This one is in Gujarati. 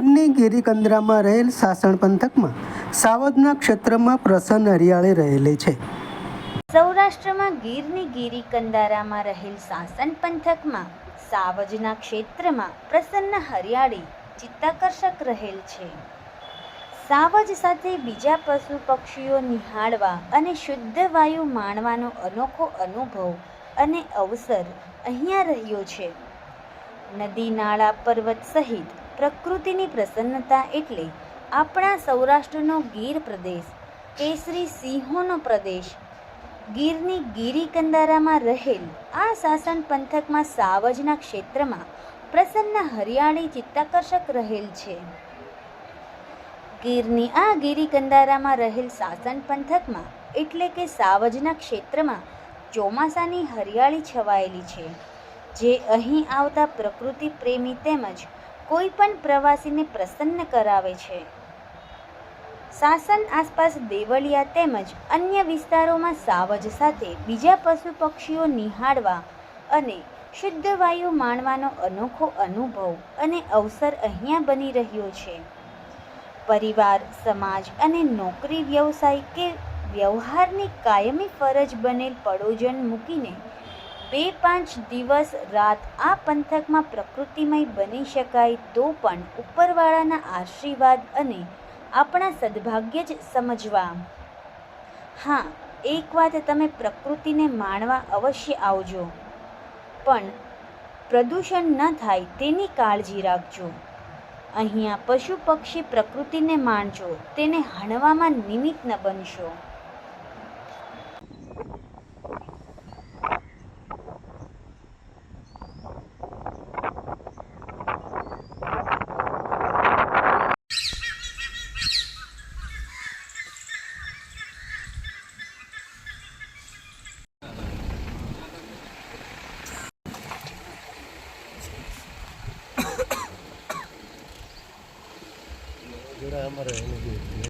ગિરિકંદરામાં રહેલ સાસણ પંથકમાં સાવજના ક્ષેત્રમાં પ્રસન્ન હરિયાળી રહેલી છે. સૌરાષ્ટ્રમાં ગીરની ગીરી કંદારામાં રહેલ સાસણ પંથકમાં સાવજના ક્ષેત્રમાં પ્રસન્ન હરિયાળી ચિત્તાકર્ષક રહેલ છે. સાવજ સાથે બીજા પશુ પક્ષીઓ નિહાળવા અને શુદ્ધ વાયુ માણવાનો અનોખો અનુભવ અને અવસર અહીંયા રહ્યો છે. નદી નાળા પર્વત સહિત પ્રકૃતિની પ્રસન્નતા એટલે આપણા સૌરાષ્ટ્રનો ગીર પ્રદેશ, કેસરી સિંહોનો પ્રદેશ. ગીરની ગીરી કંદારામાં રહેલ આ શાસન પંથકમાં સાવજના ક્ષેત્રમાં પ્રસન્ન હરિયાળી ચિત્તાકર્ષક રહેલ છે. ગીરની આ ગીરી કંદારામાં રહેલ શાસન પંથકમાં એટલે કે સાવજના ક્ષેત્રમાં ચોમાસાની હરિયાળી છવાયેલી છે, જે અહીં આવતા પ્રકૃતિ પ્રેમી તેમજ કોઈ પણ પ્રવાસીને પ્રસન્ન કરાવે છે. સાસન આસપાસ દેવળિયા તેમજ અન્ય વિસ્તારોમાં સાવજ સાથે બીજા પશુ પક્ષીઓ નિહાળવા અને શુદ્ધ વાયુ માણવાનો અનોખો અનુભવ અને અવસર અહીંયા બની રહ્યો છે. પરિવાર, સમાજ અને નોકરી, વ્યવસાય કે વ્યવહારની કાયમી ફરજ બનેલ પડોજન મૂકીને બે પાંચ દિવસ રાત આ પંથકમાં પ્રકૃતિમય બની શકાય તો પણ ઉપરવાળાના આશીર્વાદ અને આપણા સદભાગ્ય જ સમજવા. હા, એક વાત તમે પ્રકૃતિને માણવા અવશ્ય આવજો. પણ પ્રદૂષણ ન થાય તેની કાળજી રાખજો. અહીંયા પશુ પક્ષી પ્રકૃતિને માણજો, તેને હણવામાં નિમિત્ત ન બનશો. જોડે અમારે એની